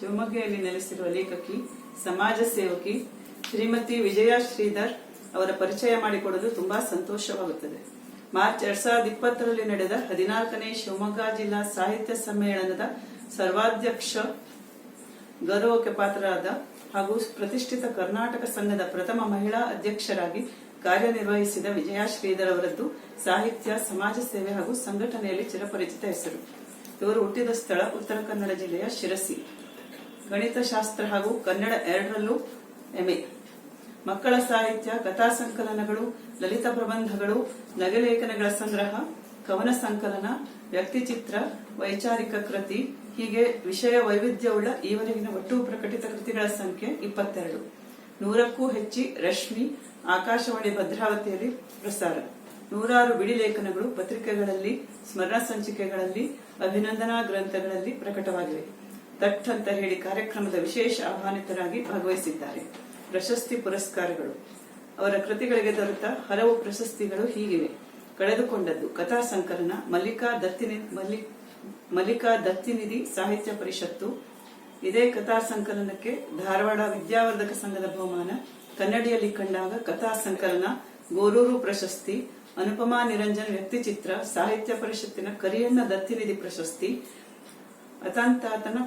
ಶಿವಮೊಗ್ಗದಲ್ಲಿ ನೆಲೆಸಿರುವ ಲೇಖಕಿ, ಸಮಾಜ ಸೇವಕಿ ಶ್ರೀಮತಿ ವಿಜಯ ಶ್ರೀಧರ್ ಅವರ ಪರಿಚಯ ಮಾಡಿಕೊಡಲು ತುಂಬಾ ಸಂತೋಷವಾಗುತ್ತದೆ. ಮಾರ್ಚ್ ಎರಡ್ ಸಾವಿರದ ಇಪ್ಪತ್ತರಲ್ಲಿ ನಡೆದ ಹದಿನಾಲ್ಕನೇ ಶಿವಮೊಗ್ಗ ಜಿಲ್ಲಾ ಸಾಹಿತ್ಯ ಸಮ್ಮೇಳನದ ಸರ್ವಾಧ್ಯಕ್ಷ, ಗೌರವಕ್ಕೆ ಪಾತ್ರರಾದ ಹಾಗೂ ಪ್ರತಿಷ್ಠಿತ ಕರ್ನಾಟಕ ಸಂಘದ ಪ್ರಥಮ ಮಹಿಳಾ ಅಧ್ಯಕ್ಷರಾಗಿ ಕಾರ್ಯನಿರ್ವಹಿಸಿದ ವಿಜಯ ಶ್ರೀಧರ್ ಅವರದ್ದು ಸಾಹಿತ್ಯ, ಸಮಾಜ ಸೇವೆ ಹಾಗೂ ಸಂಘಟನೆಯಲ್ಲಿ ಚಿರಪರಿಚಿತ ಹೆಸರು. ಇವರು ಹುಟ್ಟಿದ ಸ್ಥಳ ಉತ್ತರ ಕನ್ನಡ ಜಿಲ್ಲೆಯ ಶಿರಸಿ. ಗಣಿತಶಾಸ್ತ್ರ ಹಾಗೂ ಕನ್ನಡ ಎರಡರಲ್ಲೂ ಎಂಎ ಮಕ್ಕಳ ಸಾಹಿತ್ಯ, ಕಥಾ ಸಂಕಲನಗಳು, ಲಲಿತ ಪ್ರಬಂಧಗಳು ನಗಲೇಖನಗಳ ಸಂಗ್ರಹ, ಕವನ ಸಂಕಲನ ವ್ಯಕ್ತಿಚಿತ್ರ ವೈಚಾರಿಕ ಕೃತಿ, ಹೀಗೆ ವಿಷಯ ವೈವಿಧ್ಯವುಳ್ಳ ಈವರೆಗಿನ ಒಟ್ಟು ಪ್ರಕಟಿತ ಕೃತಿಗಳ ಸಂಖ್ಯೆ ಇಪ್ಪತ್ತೆರಡು. ನೂರಕ್ಕೂ ಹೆಚ್ಚಿ ರಶ್ಮಿ, ಆಕಾಶವಾಣಿ ಭದ್ರಾವತಿಯಲ್ಲಿ ಪ್ರಸಾರ. ನೂರಾರು ಬಿಡಿ ಲೇಖನಗಳು ಪತ್ರಿಕೆಗಳಲ್ಲಿ, ಸ್ಮರಣ ಸಂಚಿಕೆಗಳಲ್ಲಿ, ಅಭಿನಂದನಾ ಗ್ರಂಥಗಳಲ್ಲಿ ಪ್ರಕಟವಾಗಿವೆ. ತಟ್ ಅಂತ ಹೇಳಿ ಕಾರ್ಯಕ್ರಮದ ವಿಶೇಷ ಆಹ್ವಾನಿತರಾಗಿ ಭಾಗವಹಿಸಿದ್ದಾರೆ. ಪ್ರಶಸ್ತಿ ಪುರಸ್ಕಾರಗಳು. ಅವರ ಕೃತಿಗಳಿಗೆ ದೊರೆತ ಹಲವು ಪ್ರಶಸ್ತಿಗಳು ಹೀಗಿವೆ. ಕಳೆದುಕೊಂಡದ್ದು ಕಥಾ ಸಂಕಲನ, ಮಲ್ಲಿಕಾ ದತ್ತಿನಿ, ಮಲ್ಲಿ, ಮಲ್ಲಿಕಾ ದತ್ತಿನಿಧಿ ಸಾಹಿತ್ಯ ಪರಿಷತ್ತು. ಇದೇ ಕಥಾ ಸಂಕಲನಕ್ಕೆ ಧಾರವಾಡ ವಿದ್ಯಾವರ್ಧಕ ಸಂಘದ ಬಹುಮಾನ, ಕನ್ನಡಿಯಲ್ಲಿ ಕಂಡಾಗ ಕಥಾ ಸಂಕಲನ, ಗೋರೂರು ಪ್ರಶಸ್ತಿ, ಅನುಪಮಾ ನಿರಂಜನ್ ವ್ಯಕ್ತಿಚಿತ್ರ, ಸಾಹಿತ್ಯ ಪರಿಷತ್ತಿನ ಕರಿಯಣ್ಣ ದತ್ತಿನಿಧಿ ಪ್ರಶಸ್ತಿ ಅತಂತಾತನ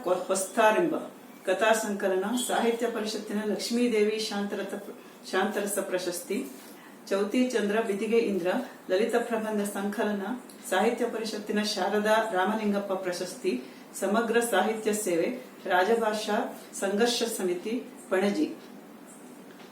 ಕಥಾ ಸಂಕಲನ ಸಾಹಿತ್ಯ ಪರಿಷತ್ತಿನ ಲಕ್ಷ್ಮೀದೇವಿ ಶಾಂತರಥ ಶಾಂತರಸ ಪ್ರಶಸ್ತಿ, ಚೌತಿ ಚಂದ್ರ, ಬಿದಿಗೆ ಇಂದ್ರ, ಲಲಿತ ಪ್ರಬಂಧ ಸಂಕಲನ, ಸಾಹಿತ್ಯ ಪರಿಷತ್ತಿನ ಶಾರದಾ ರಾಮಲಿಂಗಪ್ಪ ಪ್ರಶಸ್ತಿ, ಸಮಗ್ರ ಸಾಹಿತ್ಯ ಸೇವೆ, ರಾಜಭಾಷಾ, ಸಂಘರ್ಷ ಸಮಿತಿ, ಪಣಜಿ.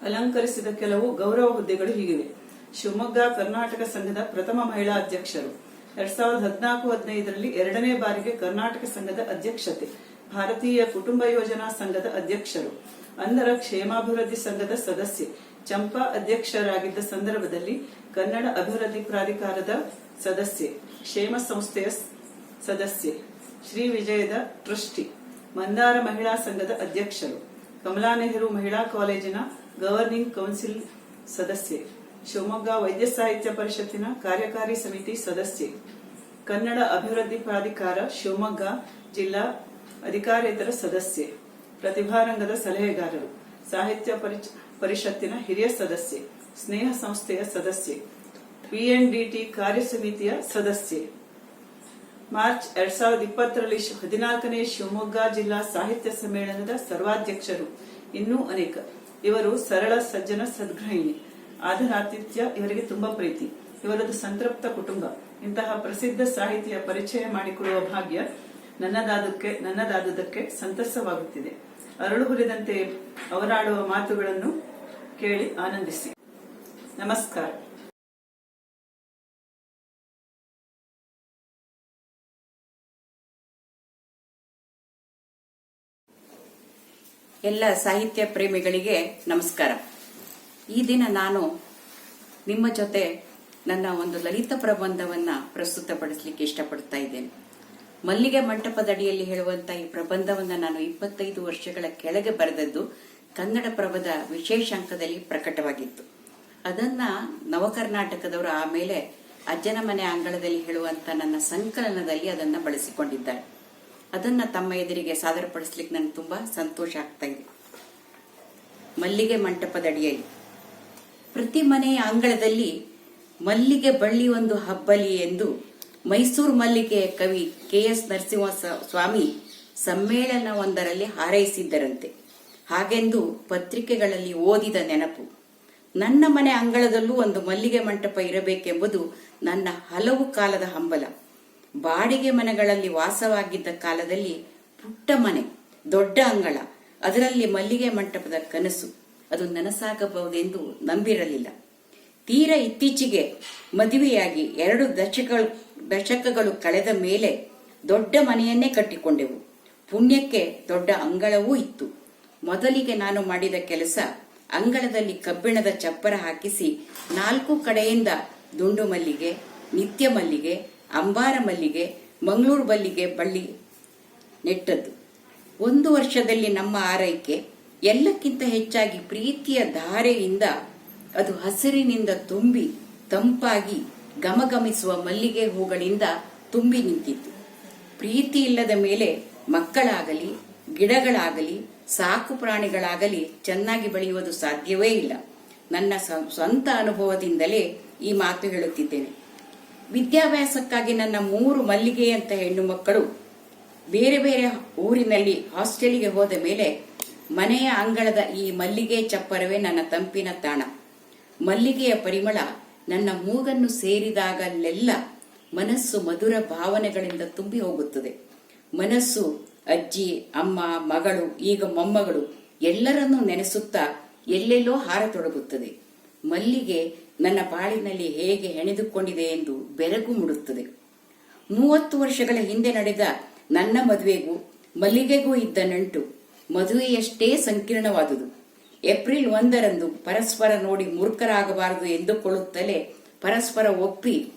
ಅಲಂಕರಿಸಿದ ಕೆಲವು ಗೌರವ ಹುದ್ದೆಗಳು ಹೀಗಿವೆ. ಶಿವಮೊಗ್ಗ, ಕರ್ನಾಟಕ ಸಂಘದ ಪ್ರಥಮ ಮಹಿಳಾ ಅಧ್ಯಕ್ಷರು. ಎರಡ್ ಸಾವಿರದ ಹದಿನಾಲ್ಕು ಹದಿನೈದರಲ್ಲಿ ಎರಡನೇ ಬಾರಿಗೆ ಕರ್ನಾಟಕ ಸಂಘದ ಅಧ್ಯಕ್ಷತೆ, ಭಾರತೀಯ ಕುಟುಂಬ ಯೋಜನಾ ಸಂಘದ ಅಧ್ಯಕ್ಷರು ಅಂದರ ಕ್ಷೇಮಾಭಿವೃದ್ಧಿ ಸಂಘದ ಸದಸ್ಯೆ, ಚಂಪಾ ಅಧ್ಯಕ್ಷರಾಗಿದ್ದ ಸಂದರ್ಭದಲ್ಲಿ ಕನ್ನಡ ಅಭಿವೃದ್ಧಿ ಪ್ರಾಧಿಕಾರದ ಸದಸ್ಯೆ, ಕ್ಷೇಮ ಸಂಸ್ಥೆಯ ಸದಸ್ಯೆ, ಶ್ರೀ ವಿಜಯದ ಟ್ರಸ್ಟಿ, ಮಂದಾರ ಮಹಿಳಾ ಸಂಘದ ಅಧ್ಯಕ್ಷರು, ಕಮಲಾ ನೆಹರು ಮಹಿಳಾ ಕಾಲೇಜಿನ ಗವರ್ನಿಂಗ್ ಕೌನ್ಸಿಲ್ ಸದಸ್ಯೆ. ಶಿವಮೊಗ್ಗ ವೈದ್ಯ ಸಾಹಿತ್ಯ ಪರಿಷತ್ತಿನ ಕಾರ್ಯಕಾರಿ ಸಮಿತಿ ಸದಸ್ಯೆ. ಕನ್ನಡ ಅಭಿವೃದ್ಧಿ ಪ್ರಾಧಿಕಾರ ಶಿವಮೊಗ್ಗ ಜಿಲ್ಲಾ ಅಧಿಕಾರೇತರ ಸದಸ್ಯೆ. ಪ್ರತಿಭಾರಂಗದ ಸಲಹೆಗಾರರು. ಸಾಹಿತ್ಯ ಪರಿಷತ್ತಿನ ಹಿರಿಯ ಸದಸ್ಯೆ. ಸ್ನೇಹ ಸಂಸ್ಥೆಯ ಸದಸ್ಯೆ. ಪಿಎನ್ಡಿಟಿ ಕಾರ್ಯ ಸಮಿತಿಯ ಸದಸ್ಯೆ. ಮಾರ್ಚ್ ಎರಡ್ ಸಾವಿರದ ಇಪ್ಪತ್ತರಲ್ಲಿ ಹದಿನಾಲ್ಕನೇ ಶಿವಮೊಗ್ಗ ಜಿಲ್ಲಾ ಸಾಹಿತ್ಯ ಸಮ್ಮೇಳನದ ಸರ್ವಾಧ್ಯಕ್ಷರು. ಇನ್ನೂ ಅನೇಕ. ಇವರು ಸರಳ ಸಜ್ಜನ ಆದರಾತಿಥ್ಯ ಇವರಿಗೆ ತುಂಬಾ ಪ್ರೀತಿ. ಇವರದು ಸಂತೃಪ್ತ ಕುಟುಂಬ. ಇಂತಹ ಪ್ರಸಿದ್ಧ ಸಾಹಿತಿಯ ಪರಿಚಯ ಮಾಡಿಕೊಡುವ ಭಾಗ್ಯ ನನ್ನದಾದಕ್ಕೆ, ನನ್ನದಾದುದಕ್ಕೆ ಸಂತಸವಾಗುತ್ತಿದೆ. ಅರಳು ಹುರಿದಂತೆ ಅವರಾಡುವ ಮಾತುಗಳನ್ನು ಕೇಳಿ ಆನಂದಿಸಿ. ನಮಸ್ಕಾರ. ಎಲ್ಲ ಸಾಹಿತ್ಯ ಪ್ರೇಮಿಗಳಿಗೆ ನಮಸ್ಕಾರ. ಈ ದಿನ ನಾನು ನಿಮ್ಮ ಜೊತೆ ನನ್ನ ಒಂದು ಲಲಿತ ಪ್ರಬಂಧವನ್ನ ಪ್ರಸ್ತುತಪಡಿಸಲಿಕ್ಕೆ ಇಷ್ಟಪಡ್ತಾ ಇದ್ದೇನೆ. ಮಲ್ಲಿಗೆ ಮಂಟಪದಡಿಯಲ್ಲಿ ಹೇಳುವಂತ ಈ ಪ್ರಬಂಧವನ್ನ ನಾನು ಇಪ್ಪತ್ತೈದು ವರ್ಷಗಳ ಕೆಳಗೆ ಬರೆದದ್ದು ಕನ್ನಡ ಪ್ರಭದ ವಿಶೇಷ ಅಂಕದಲ್ಲಿ ಪ್ರಕಟವಾಗಿತ್ತು. ಅದನ್ನ ನವಕರ್ನಾಟಕದವರು ಆಮೇಲೆ ಅಜ್ಜನ ಮನೆ ಅಂಗಳದಲ್ಲಿ ಹೇಳುವಂತ ನನ್ನ ಸಂಕಲನದಲ್ಲಿ ಅದನ್ನ ಬಳಸಿಕೊಂಡಿದ್ದಾರೆ. ಅದನ್ನ ತಮ್ಮ ಎದುರಿಗೆ ಸಾದರಪಡಿಸ್ಲಿಕ್ಕೆ ನನಗೆ ತುಂಬಾ ಸಂತೋಷ ಆಗ್ತಾ ಇದೆ. ಮಲ್ಲಿಗೆ ಮಂಟಪದಡಿಯಲ್ಲಿ ಪ್ರತಿ ಮನೆಯ ಅಂಗಳದಲ್ಲಿ ಮಲ್ಲಿಗೆ ಬಳ್ಳಿ ಒಂದು ಹಬ್ಬಲಿ ಎಂದು ಮೈಸೂರು ಮಲ್ಲಿಗೆಯ ಕವಿ ಕೆ ಎಸ್ ನರಸಿಂಹ ಸ್ವಾಮಿ ಸಮ್ಮೇಳನವೊಂದರಲ್ಲಿ ಹಾರೈಸಿದ್ದರಂತೆ. ಹಾಗೆಂದು ಪತ್ರಿಕೆಗಳಲ್ಲಿ ಓದಿದ ನೆನಪು. ನನ್ನ ಮನೆ ಅಂಗಳದಲ್ಲೂ ಒಂದು ಮಲ್ಲಿಗೆ ಮಂಟಪ ಇರಬೇಕೆಂಬುದು ನನ್ನ ಹಲವು ಕಾಲದ ಹಂಬಲ. ಬಾಡಿಗೆ ಮನೆಗಳಲ್ಲಿ ವಾಸವಾಗಿದ್ದ ಕಾಲದಲ್ಲಿ ಪುಟ್ಟ ಮನೆ, ದೊಡ್ಡ ಅಂಗಳ, ಅದರಲ್ಲಿ ಮಲ್ಲಿಗೆ ಮಂಟಪದ ಕನಸು. ಅದು ನನಸಾಗಬಹುದೆಂದು ನಂಬಿರಲಿಲ್ಲ. ತೀರ ಇತ್ತೀಚೆಗೆ ಮದುವೆಯಾಗಿ ಎರಡು ದಶಕಗಳು ದಶಕಗಳು ಕಳೆದ ಮೇಲೆ ದೊಡ್ಡ ಮನೆಯನ್ನೇ ಕಟ್ಟಿಕೊಂಡೆವು. ಪುಣ್ಯಕ್ಕೆ ದೊಡ್ಡ ಅಂಗಳವೂ ಇತ್ತು. ಮೊದಲಿಗೆ ನಾನು ಮಾಡಿದ ಕೆಲಸ, ಅಂಗಳದಲ್ಲಿ ಕಬ್ಬಿಣದ ಚಪ್ಪರ ಹಾಕಿಸಿ ನಾಲ್ಕು ಕಡೆಯಿಂದ ದುಂಡು ಮಲ್ಲಿಗೆ, ನಿತ್ಯ ಮಲ್ಲಿಗೆ, ಅಂಬಾರ ಮಲ್ಲಿಗೆ, ಮಂಗಳೂರು ಮಲ್ಲಿಗೆ ಬಳ್ಳಿ ನೆಟ್ಟದ್ದು. ಒಂದು ವರ್ಷದಲ್ಲಿ ನಮ್ಮ ಆರೈಕೆ ಎಲ್ಲಕ್ಕಿಂತ ಹೆಚ್ಚಾಗಿ ಪ್ರೀತಿಯ ಧಾರೆಯಿಂದ ಅದು ಹಸಿರಿನಿಂದ ತುಂಬಿ ತಂಪಾಗಿ ಗಮಗಮಿಸುವ ಮಲ್ಲಿಗೆ ಹೂಗಳಿಂದ ತುಂಬಿ ನಿಂತಿತ್ತು. ಪ್ರೀತಿ ಇಲ್ಲದ ಮೇಲೆ ಮಕ್ಕಳಾಗಲಿ, ಗಿಡಗಳಾಗಲಿ, ಸಾಕು ಪ್ರಾಣಿಗಳಾಗಲಿ ಚೆನ್ನಾಗಿ ಬೆಳೆಯುವುದು ಸಾಧ್ಯವೇ ಇಲ್ಲ. ನನ್ನ ಸ್ವ- ಸ್ವಂತ ಅನುಭವದಿಂದಲೇ ಈ ಮಾತು ಹೇಳುತ್ತಿದ್ದೇನೆ. ವಿದ್ಯಾಭ್ಯಾಸಕ್ಕಾಗಿ ನನ್ನ ಮೂರು ಮಲ್ಲಿಗೆಯಂತ ಹೆಣ್ಣು ಮಕ್ಕಳು ಬೇರೆ ಬೇರೆ ಊರಿನಲ್ಲಿ ಹಾಸ್ಟೆಲ್ಗೆ ಹೋದ ಮೇಲೆ ಮನೆಯ ಅಂಗಳದ ಈ ಮಲ್ಲಿಗೆ ಚಪ್ಪರವೇ ನನ್ನ ತಂಪಿನ ತಾಣ. ಮಲ್ಲಿಗೆಯ ಪರಿಮಳ ನನ್ನ ಮೂಗನ್ನು ಸೇರಿದಾಗಲೆಲ್ಲ ಮನಸ್ಸು ಮಧುರ ಭಾವನೆಗಳಿಂದ ತುಂಬಿ ಹೋಗುತ್ತದೆ. ಮನಸ್ಸು, ಅಜ್ಜಿ, ಅಮ್ಮ, ಮಗಳು, ಈಗ ಮೊಮ್ಮಗಳು ಎಲ್ಲರನ್ನೂ ನೆನೆಸುತ್ತಾ ಎಲ್ಲೆಲ್ಲೋ ಹಾರತೊಡಗುತ್ತದೆ. ಮಲ್ಲಿಗೆ ನನ್ನ ಬಾಳಿನಲ್ಲಿ ಹೇಗೆ ಹೆಣೆದುಕೊಂಡಿದೆ ಎಂದು ಬೆರಗು ಮೂಡುತ್ತದೆ. ಮೂವತ್ತು ವರ್ಷಗಳ ಹಿಂದೆ ನಡೆದ ನನ್ನ ಮದುವೆಗೂ ಮಲ್ಲಿಗೆಗೂ ಇದ್ದ ನಂಟು ಮದುವೆಯಷ್ಟೇ ಸಂಕೀರ್ಣವಾದುದು. ಏಪ್ರಿಲ್ ಒಂದರಂದು ಪರಸ್ಪರ ನೋಡಿ ಮೂರ್ಖರಾಗಬಾರದು ಎಂದುಕೊಳ್ಳುತ್ತಲೇ ಪರಸ್ಪರ ಒಪ್ಪಿ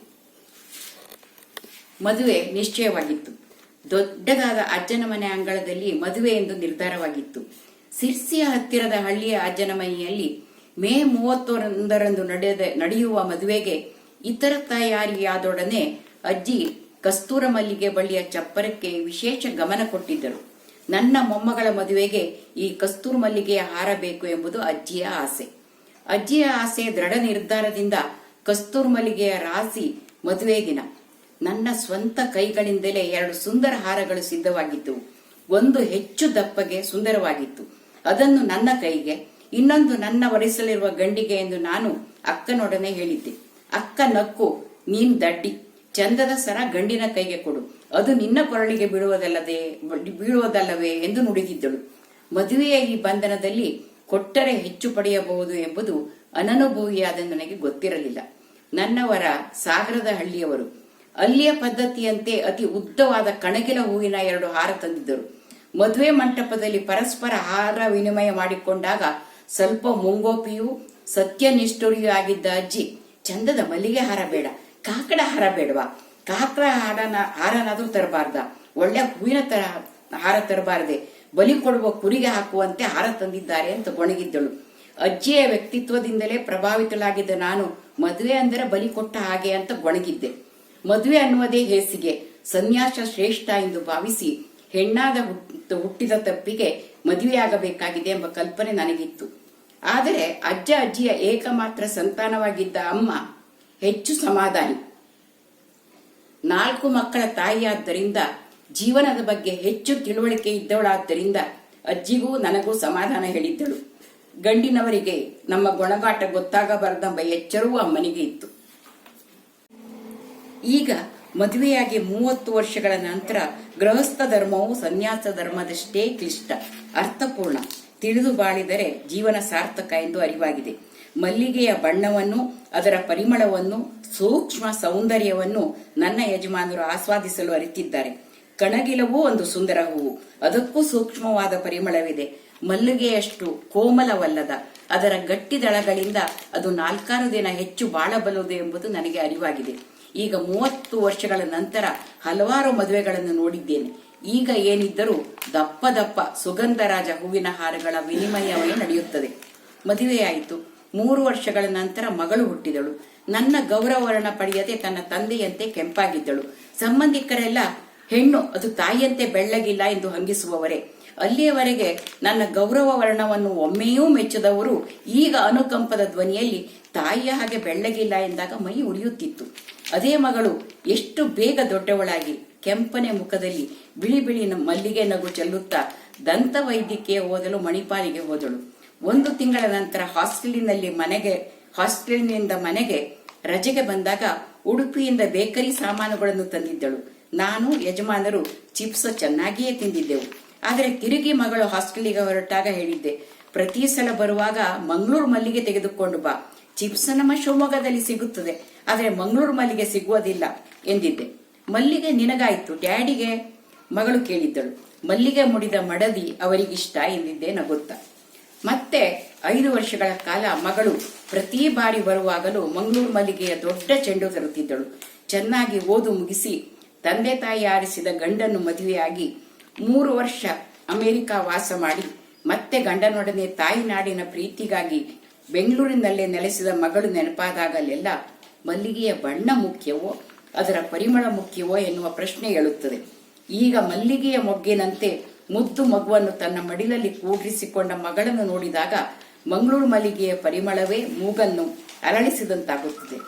ಮದುವೆ ನಿಶ್ಚಯವಾಗಿತ್ತು. ದೊಡ್ಡದಾದ ಅಜ್ಜನ ಮನೆ ಅಂಗಳದಲ್ಲಿ ಮದುವೆ ಎಂದು ನಿರ್ಧಾರವಾಗಿತ್ತು. ಸಿರ್ಸಿಯ ಹತ್ತಿರದ ಹಳ್ಳಿಯ ಅಜ್ಜನ ಮನೆಯಲ್ಲಿ ಮೇ ಮೂವತ್ತೊಂದರಂದು ನಡೆದ ನಡೆಯುವ ಮದುವೆಗೆ ಇತರ ತಯಾರಿಯಾದೊಡನೆ ಅಜ್ಜಿ ಕಸ್ತೂರ ಮಲ್ಲಿಗೆ ಬಳಿಯ ಚಪ್ಪರಕ್ಕೆ ವಿಶೇಷ ಗಮನ ಕೊಟ್ಟಿದ್ದರು. ನನ್ನ ಮೊಮ್ಮಗಳ ಮದುವೆಗೆ ಈ ಕಸ್ತೂರು ಮಲ್ಲಿಗೆಯ ಹಾರ ಬೇಕು ಎಂಬುದು ಅಜ್ಜಿಯ ಆಸೆ. ಅಜ್ಜಿಯ ಆಸೆ ದೃಢ ನಿರ್ಧಾರದಿಂದ ಕಸ್ತೂರು ಮಲ್ಲಿಗೆಯ ರಾಸಿ ಮದುವೆ ದಿನ. ನನ್ನ ಸ್ವಂತ ಕೈಗಳಿಂದಲೇ ಎರಡು ಸುಂದರ ಹಾರಗಳು ಸಿದ್ಧವಾಗಿದ್ದವು ಒಂದು ಹೆಚ್ಚು ದಪ್ಪಗೆ ಸುಂದರವಾಗಿತ್ತು. ಅದನ್ನು ನನ್ನ ಕೈಗೆ, ಇನ್ನೊಂದು ನನ್ನ ಒರೆಸಲಿರುವ ಗಂಡಿಗೆ ಎಂದು ನಾನು ಅಕ್ಕನೊಡನೆ ಹೇಳಿದ್ದೆ. ಅಕ್ಕ ನಕ್ಕು, ನೀನ್ ದಡ್ಡಿ, ಚಂದದ ಸರ ಗಂಡಿನ ಕೈಗೆ ಕೊಡು. ಅದು ನಿನ್ನ ಕೊರಳಿಗೆ ಬೀಳುವುದಲ್ಲದೆ, ಬೀಳುವುದಲ್ಲವೇ ಎಂದು ನುಡಿದಿದ್ದಳು. ಮದುವೆಯ ಈ ಬಂಧನದಲ್ಲಿ ಕೊಟ್ಟರೆ ಹೆಚ್ಚು ಪಡೆಯಬಹುದು ಎಂಬುದು ಅನನುಭವಿಯಾದ ನನಗೆ ಗೊತ್ತಿರಲಿಲ್ಲ. ನನ್ನವರ ಸಾಗರದ ಹಳ್ಳಿಯವರು ಅಲ್ಲಿಯ ಪದ್ಧತಿಯಂತೆ ಅತಿ ಉದ್ದವಾದ ಕಣಗಿಲ ಹೂವಿನ ಎರಡು ಹಾರ ತಂದಿದ್ದರು. ಮದುವೆ ಮಂಟಪದಲ್ಲಿ ಪರಸ್ಪರ ಹಾರ ವಿನಿಮಯ ಮಾಡಿಕೊಂಡಾಗ ಸ್ವಲ್ಪ ಮುಂಗೋಪಿಯೂ, ಸತ್ಯನಿಷ್ಠುರಿಯೂ ಆಗಿದ್ದ ಅಜ್ಜಿ, ಚಂದದ ಮಲ್ಲಿಗೆ ಹಾರ ಬೇಡ, ಕಾಕಡ ಹಾರ ಬೇಡವಾ? ಕಾಕಡ ಹಾಡನ, ಹಾರನಾದ್ರೂ ತರಬಾರ್ದ. ಒಳ್ಳೆ ಹೂವಿನ ತರ ಹಾರ ತರಬಾರದೆ. ಬಲಿ ಕೊಡುವ ಕುರಿಗೆ ಹಾಕುವಂತೆ ಹಾರ ತಂದಿದ್ದಾರೆ ಅಂತ ಗೊಣಗಿದ್ದಳು. ಅಜ್ಜಿಯ ವ್ಯಕ್ತಿತ್ವದಿಂದಲೇ ಪ್ರಭಾವಿತಳಾಗಿದ್ದ ನಾನು ಮದುವೆ ಅಂದರೆ ಬಲಿ ಕೊಟ್ಟ ಹಾಗೆ ಅಂತ ಗೊಣಗಿದ್ದೆ. ಮದುವೆ ಅನ್ನುವುದೇ ಹೇಸಿಗೆ. ಸನ್ಯಾಸ ಶ್ರೇಷ್ಠ ಎಂದು ಭಾವಿಸಿ ಹೆಣ್ಣಾದ ಹುಟ್- ಹುಟ್ಟಿದ ತಪ್ಪಿಗೆ ಮದುವೆಯಾಗಬೇಕಾಗಿದೆ ಎಂಬ ಕಲ್ಪನೆ ನನಗಿತ್ತು. ಆದರೆ ಅಜ್ಜ ಅಜ್ಜಿಯ ಏಕಮಾತ್ರ ಸಂತಾನವಾಗಿದ್ದ ಅಮ್ಮ ಹೆಚ್ಚು ಸಮಾಧಾನಿ. ನಾಲ್ಕು ಮಕ್ಕಳ ತಾಯಿಯಾದ್ದರಿಂದ ಜೀವನದ ಬಗ್ಗೆ ಹೆಚ್ಚು ತಿಳುವಳಿಕೆ ಇದ್ದವಳಾದ್ದರಿಂದ ಅಜ್ಜಿಗೂ ನನಗೂ ಸಮಾಧಾನ ಹೇಳಿದ್ದಳು. ಗಂಡಿನವರಿಗೆ ನಮ್ಮ ಗೊಣಗಾಟ ಗೊತ್ತಾಗಬಾರದೆಂಬ ಎಚ್ಚರವೂ ಅಮ್ಮನಿಗೆ ಇತ್ತು. ಈಗ ಮದುವೆಯಾಗಿ ಮೂವತ್ತು ವರ್ಷಗಳ ನಂತರ ಗೃಹಸ್ಥ ಧರ್ಮವು ಸನ್ಯಾಸ ಧರ್ಮದಷ್ಟೇ ಕ್ಲಿಷ್ಟ, ಅರ್ಥಪೂರ್ಣ, ತಿಳಿದು ಬಾಳಿದರೆ ಜೀವನ ಸಾರ್ಥಕ ಎಂದು ಅರಿವಾಗಿದೆ. ಮಲ್ಲಿಗೆಯ ಬಣ್ಣವನ್ನು, ಅದರ ಪರಿಮಳವನ್ನು, ಸೂಕ್ಷ್ಮ ಸೌಂದರ್ಯವನ್ನು ನನ್ನ ಯಜಮಾನರು ಆಸ್ವಾದಿಸಲು ಅರಿತಿದ್ದಾರೆ. ಕಣಗಿಲವೂ ಒಂದು ಸುಂದರ ಹೂವು. ಅದಕ್ಕೂ ಸೂಕ್ಷ್ಮವಾದ ಪರಿಮಳವಿದೆ. ಮಲ್ಲಿಗೆಯಷ್ಟು ಕೋಮಲವಲ್ಲದ, ಅದರ ಗಟ್ಟಿ ದಳಗಳಿಂದ ಅದು ನಾಲ್ಕಾರು ದಿನ ಹೆಚ್ಚು ಬಾಳಬಲ್ಲದು ಎಂಬುದು ನನಗೆ ಅರಿವಾಗಿದೆ. ಈಗ ಮೂವತ್ತು ವರ್ಷಗಳ ನಂತರ ಹಲವಾರು ಮದುವೆಗಳನ್ನು ನೋಡಿದ್ದೇನೆ. ಈಗ ಏನಿದ್ದರೂ ದಪ್ಪ ದಪ್ಪ ಸುಗಂಧರಾಜ ಹೂವಿನ ಹಾರಗಳ ವಿನಿಮಯವೇ ನಡೆಯುತ್ತದೆ. ಮದುವೆಯಾಯಿತು. ಮೂರು ವರ್ಷಗಳ ನಂತರ ಮಗಳು ಹುಟ್ಟಿದಳು. ನನ್ನ ಗೌರವರ್ಣ ಪಡೆಯದೆ ತನ್ನ ತಂದೆಯಂತೆ ಕೆಂಪಾಗಿದ್ದಳು. ಸಂಬಂಧಿಕರೆಲ್ಲ, ಹೆಣ್ಣು, ಅದು ತಾಯಿಯಂತೆ ಬೆಳ್ಳಗಿಲ್ಲ ಎಂದು ಹಂಗಿಸುವವರೇ. ಅಲ್ಲಿಯವರೆಗೆ ನನ್ನ ಗೌರವ ವರ್ಣವನ್ನು ಒಮ್ಮೆಯೂ ಮೆಚ್ಚದವರು ಈಗ ಅನುಕಂಪದ ಧ್ವನಿಯಲ್ಲಿ, ತಾಯಿಯ ಹಾಗೆ ಬೆಳ್ಳಗಿಲ್ಲ ಎಂದಾಗ ಮೈ ಉರಿಯುತ್ತಿತ್ತು ಅದೇ ಮಗಳು ಎಷ್ಟು ಬೇಗ ದೊಡ್ಡವಳಾಗಿ, ಕೆಂಪನೆ ಮುಖದಲ್ಲಿ ಬಿಳಿ ಬಿಳಿ ಮಲ್ಲಿಗೆ ನಗು ಚೆಲ್ಲುತ್ತಾ ದಂತ ವೈದ್ಯಕೀಯ ಓದಲು ಮಣಿಪಾಲಿಗೆ ಹೋದಳು. ಒಂದು ತಿಂಗಳ ನಂತರ ಹಾಸ್ಟೆಲಿನಲ್ಲಿ ಮನೆಗೆ, ಹಾಸ್ಟೆಲ್ನಿಂದ ಮನೆಗೆ ರಜೆಗೆ ಬಂದಾಗ ಉಡುಪಿಯಿಂದ ಬೇಕರಿ ಸಾಮಾನುಗಳನ್ನು ತಂದಿದ್ದಳು. ನಾನು ಯಜಮಾನರು ಚಿಪ್ಸ್ ಚೆನ್ನಾಗಿಯೇ ತಿಂದಿದ್ದೆವು. ಆದರೆ ತಿರುಗಿ ಮಗಳು ಹಾಸ್ಟೆಲಿಗೆ ಹೊರಟಾಗ ಹೇಳಿದ್ದೆ, ಪ್ರತಿ ಸಲ ಬರುವಾಗ ಮಂಗಳೂರು ಮಲ್ಲಿಗೆ ತೆಗೆದುಕೊಂಡು ಬಾ. ಚಿಪ್ಸ್ ನಮ್ಮ ಶಿವಮೊಗ್ಗದಲ್ಲಿ ಸಿಗುತ್ತದೆ, ಆದರೆ ಮಂಗಳೂರು ಮಲ್ಲಿಗೆ ಸಿಗುವುದಿಲ್ಲ ಎಂದಿದ್ದೆ. ಮಲ್ಲಿಗೆ ನಿನಗಾಯ್ತು, ಡ್ಯಾಡಿಗೆ? ಮಗಳು ಕೇಳಿದ್ದಳು. ಮಲ್ಲಿಗೆ ಮುಡಿದ ಮಡದಿ ಅವರಿಗಿಷ್ಟ ಎಂದಿದ್ದೆ ನಗುತ್ತಾ. ಮತ್ತೆ ಐದು ವರ್ಷಗಳ ಕಾಲ ಮಗಳು ಪ್ರತಿ ಬಾರಿ ಬರುವಾಗಲೂ ಮಂಗಳೂರು ಮಲ್ಲಿಗೆಯ ದೊಡ್ಡ ಚೆಂಡು ತರುತ್ತಿದ್ದಳು. ಚೆನ್ನಾಗಿ ಓದು ಮುಗಿಸಿ ತಂದೆ ತಾಯಿ ಆರಿಸಿದ ಗಂಡನ್ನು ಮದುವೆಯಾಗಿ ಮೂರು ವರ್ಷ ಅಮೆರಿಕ ವಾಸ ಮಾಡಿ ಮತ್ತೆ ಗಂಡನೊಡನೆ ತಾಯಿ ನಾಡಿನ ಪ್ರೀತಿಗಾಗಿ ಬೆಂಗಳೂರಿನಲ್ಲೇ ನೆಲೆಸಿದ ಮಗಳು ನೆನಪಾದಾಗಲೆಲ್ಲ ಮಲ್ಲಿಗೆಯ ಬಣ್ಣ ಮುಖ್ಯವೋ, ಅದರ ಪರಿಮಳ ಮುಖ್ಯವೋ ಎನ್ನುವ ಪ್ರಶ್ನೆ ಹೇಳುತ್ತದೆ ಈಗ ಮಲ್ಲಿಗೆಯ ಮೊಗ್ಗಿನಂತೆ ಮುದ್ದು ಮಗುವನ್ನು ತನ್ನ ಮಡಿಲಲ್ಲಿ ಕೂಡಿಸಿಕೊಂಡ ಮಗಳನ್ನು ನೋಡಿದಾಗ ಮಂಗಳೂರು ಮಲ್ಲಿಗೆಯ ಪರಿಮಳವೇ ಮೂಗನ್ನು ಅರಳಿಸಿದಂತಾಗುತ್ತದೆ.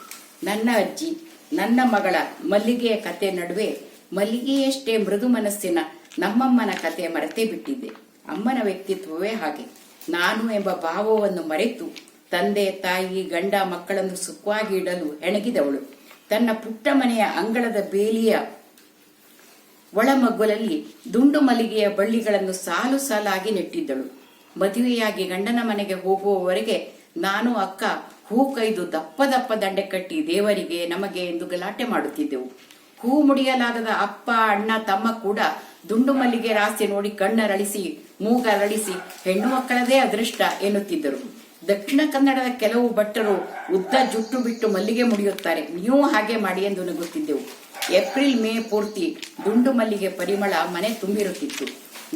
ನನ್ನ ಅಜ್ಜಿ, ನನ್ನ ಮಗಳ ಮಲ್ಲಿಗೆಯ ಕತೆ ನಡುವೆ ಮಲ್ಲಿಗೆಯಷ್ಟೇ ಮೃದು ಮನಸ್ಸಿನ ನಮ್ಮಮ್ಮನ ಕತೆ ಮರೆತೇ ಬಿಟ್ಟಿದ್ದೆ. ಅಮ್ಮನ ವ್ಯಕ್ತಿತ್ವವೇ ಹಾಗೆ. ನಾನು ಎಂಬ ಭಾವವನ್ನು ಮರೆತು ತಂದೆ, ತಾಯಿ, ಗಂಡ ಮಕ್ಕಳನ್ನು ಸುಖವಾಗಿ ಇಡಲು ಹೆಣಗಿದವಳು. ತನ್ನ ಪುಟ್ಟ ಮನೆಯ ಅಂಗಳದ ಬೇಲಿಯ ಒಳಮಗ್ಗುಲಲ್ಲಿ ದುಂಡು ಮಲ್ಲಿಗೆಯ ಬಳ್ಳಿಗಳನ್ನು ಸಾಲು ಸಾಲಾಗಿ ನೆಟ್ಟಿದ್ದಳು. ಮದುವೆಯಾಗಿ ಗಂಡನ ಮನೆಗೆ ಹೋಗುವವರೆಗೆ ನಾನು ಅಕ್ಕ ಹೂ ಕೈದು ದಪ್ಪ ದಪ್ಪ ದಂಡೆ ಕಟ್ಟಿ ದೇವರಿಗೆ ನಮಗೆ ಎಂದು ಗಲಾಟೆ ಮಾಡುತ್ತಿದ್ದೆವು. ಹೂ ಮುಡಿಯಲಾಗದ ಅಪ್ಪ, ಅಣ್ಣ, ತಮ್ಮ ಕೂಡ ದುಂಡು ಮಲ್ಲಿಗೆ ರಾಸ್ತೆ ನೋಡಿ ಕಣ್ಣರಳಿಸಿ, ಮೂಗರಳಿಸಿ ಹೆಣ್ಣು ಮಕ್ಕಳದೇ ಅದೃಷ್ಟ ಎನ್ನುತ್ತಿದ್ದರು. ದಕ್ಷಿಣ ಕನ್ನಡದ ಕೆಲವು ಭಟ್ಟರು ಉದ್ದ ಜುಟ್ಟು ಬಿಟ್ಟು ಮಲ್ಲಿಗೆ ಮುಡಿಯುತ್ತಾರೆ. ನೀವು ಹಾಗೆ ಮಾಡಿ ಎಂದು ನಗುತ್ತಿದ್ದೆವು ಏಪ್ರಿಲ್ ಮೇ ಪೂರ್ತಿ ದುಂಡು ಮಲ್ಲಿಗೆ ಪರಿಮಳ ಮನೆ ತುಂಬಿರುತ್ತಿತ್ತು.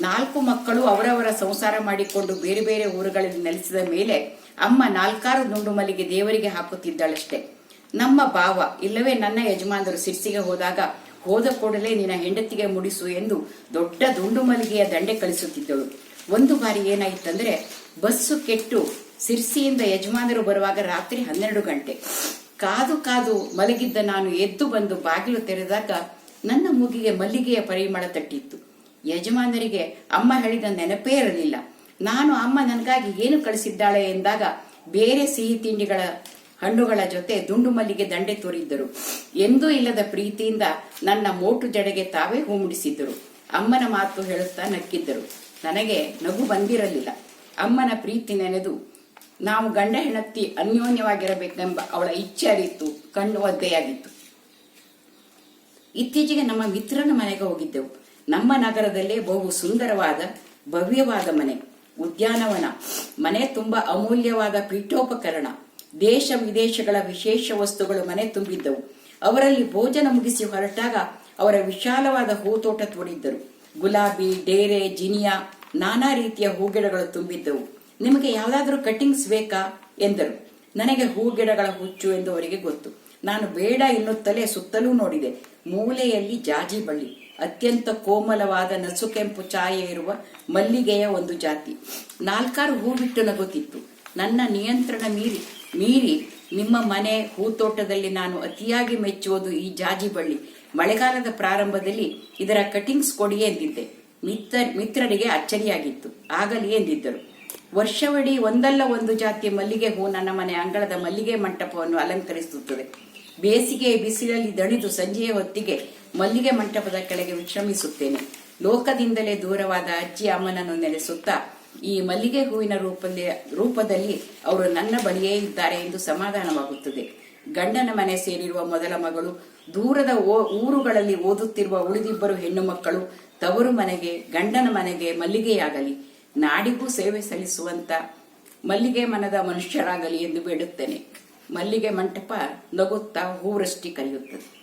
ನಾಲ್ಕು ಮಕ್ಕಳು ಅವರವರ ಸಂಸಾರ ಮಾಡಿಕೊಂಡು ಬೇರೆ ಬೇರೆ ಊರುಗಳಲ್ಲಿ ನೆಲೆಸಿದ ಮೇಲೆ ಅಮ್ಮ ನಾಲ್ಕಾರು ದುಂಡು ಮಲ್ಲಿಗೆ ದೇವರಿಗೆ ಹಾಕುತ್ತಿದ್ದಳಷ್ಟೆ. ನಮ್ಮ ಭಾವ, ಇಲ್ಲವೇ ನನ್ನ ಯಜಮಾನರು ಸಿರ್ಸಿಗೆ ಹೋದಾಗ, ಹೋದ ಕೂಡಲೇ ನಿನ್ನ ಹೆಂಡತಿಗೆ ಮುಡಿಸು ಎಂದು ದೊಡ್ಡ ದುಂಡು ಮಲ್ಲಿಗೆಯ ದಂಡೆ ಕಳಿಸುತ್ತಿದ್ದಳು. ಒಂದು ಬಾರಿ ಏನಾಯಿತಂದ್ರೆ, ಬಸ್ಸು ಕೆಟ್ಟು ಸಿರ್ಸಿಯಿಂದ ಯಜಮಾನರು ಬರುವಾಗ ರಾತ್ರಿ ಹನ್ನೆರಡು ಗಂಟೆ. ಕಾದು ಕಾದು ಮಲಗಿದ್ದ ನಾನು ಎದ್ದು ಬಂದು ಬಾಗಿಲು ತೆರೆದಾಗ ನನ್ನ ಮೂಗಿಗೆ ಮಲ್ಲಿಗೆಯ ಪರಿಮಳ ತಟ್ಟಿತ್ತು. ಯಜಮಾನರಿಗೆ ಅಮ್ಮ ಹೇಳಿದ ನೆನಪೇ ಇರಲಿಲ್ಲ. ನಾನು ಅಮ್ಮ ನನಗಾಗಿ ಏನು ಕಳಿಸಿದ್ದಾಳೆ ಎಂದಾಗ ಬೇರೆ ಸಿಹಿ ತಿಂಡಿಗಳ ಹಣ್ಣುಗಳ ಜೊತೆ ದುಂಡು ಮಲ್ಲಿಗೆ ದಂಡೆ ತೋರಿದ್ದರು. ಎಂದೂ ಇಲ್ಲದ ಪ್ರೀತಿಯಿಂದ ನನ್ನ ಮೋಟು ಜಡೆಗೆ ತಾವೇ ಹೂ ಮುಡಿಸಿದ್ದರು. ಅಮ್ಮನ ಮಾತು ಹೇಳುತ್ತಾ ನಕ್ಕಿದ್ದರು. ನನಗೆ ನಗು ಬಂದಿರಲಿಲ್ಲ. ಅಮ್ಮನ ಪ್ರೀತಿ ನೆನೆದು ನಾವು ಗಂಡ ಹೆಂಡತಿ ಅನ್ಯೋನ್ಯವಾಗಿರಬೇಕೆಂಬ ಅವಳ ಇಚ್ಛೆ ಅರಿತು ಕಣ್ಣು ಒದ್ದೆಯಾಗಿತ್ತು. ಇತ್ತೀಚೆಗೆ ನಮ್ಮ ಮಿತ್ರನ ಮನೆಗೆ ಹೋಗಿದ್ದೆವು. ನಮ್ಮ ನಗರದಲ್ಲೇ ಬಹು ಸುಂದರವಾದ, ಭವ್ಯವಾದ ಮನೆ, ಉದ್ಯಾನವನ. ಮನೆ ತುಂಬಾ ಅಮೂಲ್ಯವಾದ ಪೀಠೋಪಕರಣ. ದೇಶ ವಿದೇಶಗಳ ವಿಶೇಷ ವಸ್ತುಗಳು ಮನೆ ತುಂಬಿದ್ದವು. ಅವರಲ್ಲಿ ಭೋಜನ ಮುಗಿಸಿ ಹೊರಟಾಗ ಅವರ ವಿಶಾಲವಾದ ಹೂತೋಟ ತೋಡಿದ್ದರು. ಗುಲಾಬಿ, ಡೇರೆ, ಜಿನಿಯಾ, ನಾನಾ ರೀತಿಯ ಹೂಗಿಡಗಳು ತುಂಬಿದ್ದವು. ನಿಮಗೆ ಯಾವುದಾದ್ರೂ ಕಟಿಂಗ್ಸ್ ಬೇಕಾ? ಎಂದರು. ನನಗೆ ಹೂ ಗಿಡಗಳ ಹುಚ್ಚು ಎಂದು ಅವರಿಗೆ ಗೊತ್ತು. ನಾನು ಬೇಡ ಎನ್ನುತ್ತಲೇ ಸುತ್ತಲೂ ನೋಡಿದೆ. ಮೂಲೆಯಲ್ಲಿ ಜಾಜಿ ಬಳ್ಳಿ. ಅತ್ಯಂತ ಕೋಮಲವಾದ ನಸುಕೆಂಪು ಛಾಯೆ ಇರುವ ಮಲ್ಲಿಗೆಯ ಒಂದು ಜಾತಿ. ನಾಲ್ಕಾರು ಹೂ ಬಿಟ್ಟು ನಗುತ್ತಿತ್ತು. ನನ್ನ ನಿಯಂತ್ರಣ ಮೀರಿ ಮೀರಿ ನಿಮ್ಮ ಮನೆ ಹೂತೋಟದಲ್ಲಿ ನಾನು ಅತಿಯಾಗಿ ಮೆಚ್ಚುವುದು ಈ ಜಾಜಿ ಬಳ್ಳಿ. ಮಳೆಗಾಲದ ಪ್ರಾರಂಭದಲ್ಲಿ ಇದರ ಕಟಿಂಗ್ಸ್ ಕೊಡಿ ಎಂದಿದ್ದೆ. ಮಿತ್ರ, ಮಿತ್ರರಿಗೆ ಅಚ್ಚರಿಯಾಗಿತ್ತು. ಆಗಲಿ ಎಂದಿದ್ದರು. ವರ್ಷವಿಡೀ ಒಂದಲ್ಲ ಒಂದು ಜಾತಿಯ ಮಲ್ಲಿಗೆ ಹೂ ನನ್ನ ಮನೆ ಅಂಗಳದ ಮಲ್ಲಿಗೆ ಮಂಟಪವನ್ನು ಅಲಂಕರಿಸುತ್ತದೆ. ಬೇಸಿಗೆ ಬಿಸಿಲಲ್ಲಿ ದಣಿದು ಸಂಜೆಯ ಹೊತ್ತಿಗೆ ಮಲ್ಲಿಗೆ ಮಂಟಪದ ಕೆಳಗೆ ವಿಶ್ರಮಿಸುತ್ತೇನೆ. ಲೋಕದಿಂದಲೇ ದೂರವಾದ ಅಜ್ಜಿ ಅಮ್ಮನನ್ನು ನೆಲೆಸುತ್ತಾ, ಈ ಮಲ್ಲಿಗೆ ಹೂವಿನ ರೂಪದಲ್ಲಿ ರೂಪದಲ್ಲಿ ಅವರು ನನ್ನ ಬಳಿಯೇ ಇದ್ದಾರೆ ಎಂದು ಸಮಾಧಾನವಾಗುತ್ತದೆ. ಗಂಡನ ಮನೆ ಸೇರಿರುವ ಮೊದಲ ಮಗಳು, ದೂರದ ಊರುಗಳಲ್ಲಿ ಓದುತ್ತಿರುವ ಉಳಿದಿಬ್ಬರು ಹೆಣ್ಣು ಮಕ್ಕಳು ತವರು ಮನೆಗೆ, ಗಂಡನ ಮನೆಗೆ ಮಲ್ಲಿಗೆಯಾಗಲಿ. ನಾಡಿಗೂ ಸೇವೆ ಸಲ್ಲಿಸುವಂತ ಮಲ್ಲಿಗೆ ಮನದ ಮನುಷ್ಯರಾಗಲಿ ಎಂದು ಬೇಡುತ್ತೇನೆ. ಮಲ್ಲಿಗೆ ಮಂಟಪ ನಗುತ್ತಾ ಹೂವೃಷ್ಟಿ ಕರೆಯುತ್ತದೆ